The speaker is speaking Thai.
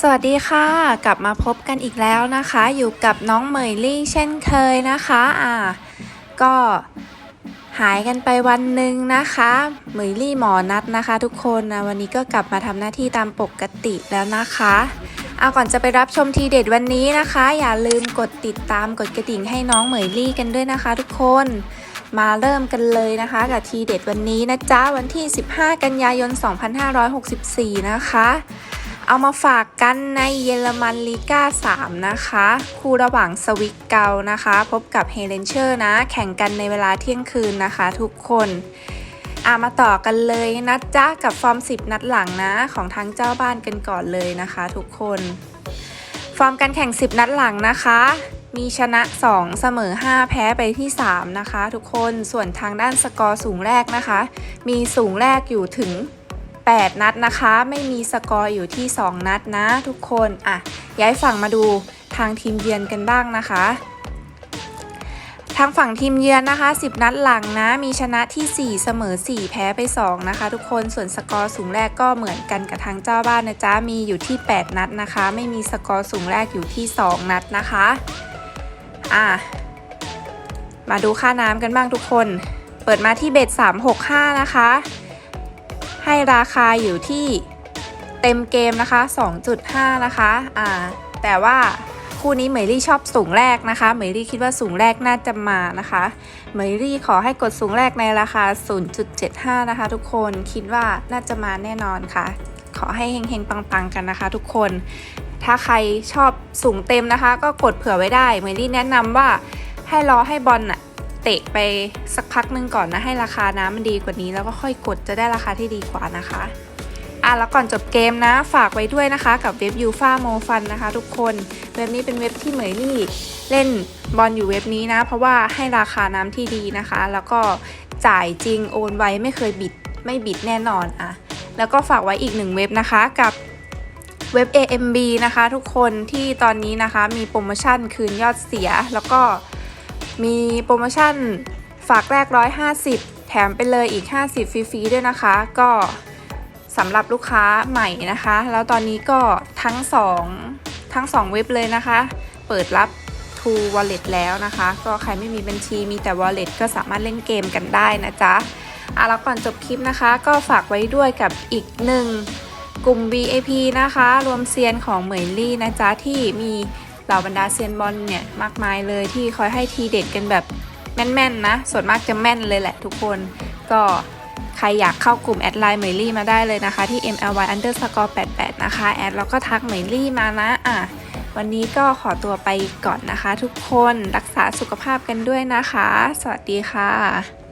สวัสดีค่ะ กลับมาพบกันอีกแล้วนะคะ อยู่กับน้องเหมยลี่เช่นเคยนะคะอ่าก็หายกันไปวันหนึ่งนะคะเหมยลี่หมอนัดนะคะ ทุกคนนะวันนี้ก็กลับมาทำหน้าที่ตามปกติแล้วนะคะเอาก่อนจะไปรับชมทีเด็ดวันนี้นะคะ อย่าลืมกดติดตามกดกระดิ่งให้น้องเหมยลี่กันด้วยนะคะ ทุกคนมาเริ่มกันเลยนะคะ กับทีเด็ดวันนี้นะจ๊ะวันที่ 15 กันยายน 2564 นะคะ เอามาฝากกันในเยอรมันลีกา3 นะคะ คู่ระหว่างสวิกเกานะคะ พบกับเฮเลนเชอร์นะ แข่งกันในเวลาเที่ยงคืนนะคะทุกคนอามาต่อกันเลยนะจ๊ะกับฟอร์ม 10 นัดหลังนะ ของทั้งเจ้าบ้านกันก่อนเลยนะคะทุกคน ฟอร์มการแข่ง 10 นัดหลังนะคะ มีชนะ 2 เสมอ 5 แพ้ไปที่ 3 นะคะ ทุกคนส่วนทางด้านสกอร์สูงแรกนะคะ มีสูงแรกอยู่ถึง 8 นัดนะคะ ไม่มีสกอร์อยู่ที่ 2 นัดนะทุกคนอะย้ายฝั่งมาดูทางทีมเยือนกันบ้างนะคะ ทางฝั่งทีมเยือนนะคะ 10 นัดหลังนะ มีชนะที่ 4 เสมอ 4 แพ้ไป 2 นะคะ ทุกคนส่วนสกอร์สูงแรกก็เหมือนกันกับทางเจ้าบ้านนะจ๊ะมีอยู่ที่ 8 นัดนะคะ ไม่มีสกอร์สูงแรกอยู่ที่ 2 นัดนะคะอะมาดูค่าน้ำกันบ้างทุกคน เปิดมาที่เบ็ด365 นะคะ ให้ราคาอยู่ที่เต็มเกมนะคะ 2.5 นะคะอ่าแต่ว่าคู่นี้เหมยลี่ชอบสูงแรกนะคะเหมยลี่คิดว่าสูงแรกน่าจะมานะคะเหมยลี่ขอให้กดสูงแรกในราคา 0.75 นะคะ ทุกคนคิดว่าน่าจะมาแน่นอนค่ะ ขอให้เฮงๆปังๆกันนะคะ ทุกคน ถ้าใครชอบสูงเต็มนะคะ ก็กดเผื่อไว้ได้เหมยลี่แนะนำว่าให้รอให้บอลน่ะ เตะไปสักพักนึงก่อนนะ ให้ราคาน้ำมันดีกว่านี้ แล้วก็ค่อยกดจะได้ราคาที่ดีกว่านะคะอะแล้วก่อนจบเกมนะ ฝากไว้ด้วยนะคะ กับเว็บยูฟาโมฟันนะคะทุกคน เว็บนี้เป็นเว็บที่เหมยลี่เล่นบอลอยู่เว็บนี้นะ เพราะว่าให้ราคาน้ำที่ดีนะคะ แล้วก็จ่ายจริงโอนไวไม่เคยบิดไม่บิดแน่นอนอะแล้วก็ฝากไว้อีกหนึ่งเว็บนะคะกับเว็บ AMB นะคะ ทุกคนที่ตอนนี้นะคะมีโปรโมชั่นคืนยอดเสีย แล้วก็ มีโปรโมชั่นฝากแรก 150 แถมไปเลยอีก 50 ฟรีๆด้วยนะคะ ก็สำหรับลูกค้าใหม่นะคะ แล้วตอนนี้ก็ทั้ง 2 ทั้ง 2 เว็บเลยนะคะ เปิดรับ True Wallet แล้วนะคะ ก็ใครไม่มีบัญชีมีแต่ Wallet ก็สามารถเล่นเกมกันได้นะจ๊ะอะแล้วก่อนจบคลิปนะคะ ก็ฝากไว้ด้วยกับอีกหนึ่งกลุ่ม VIP นะคะ รวมเซียนของเหมยลี่นะจ๊ะที่มี เหล่าบรรดาเซียนบอลเนี่ยมากมายเลยที่คอยให้ทีเด็ดกันแบบแม่นๆนะ ส่วนมากจะแม่นเลยแหละทุกคนก็ใครอยากเข้ากลุ่มแอดไลน์เหมยลี่มาได้เลยนะคะ ที่ mly underscore 88 นะคะ แอดแล้วก็ทักเหมยลี่มานะอะวันนี้ก็ขอตัวไปก่อนนะคะ ทุกคนรักษาสุขภาพกันด้วยนะคะ สวัสดีค่ะ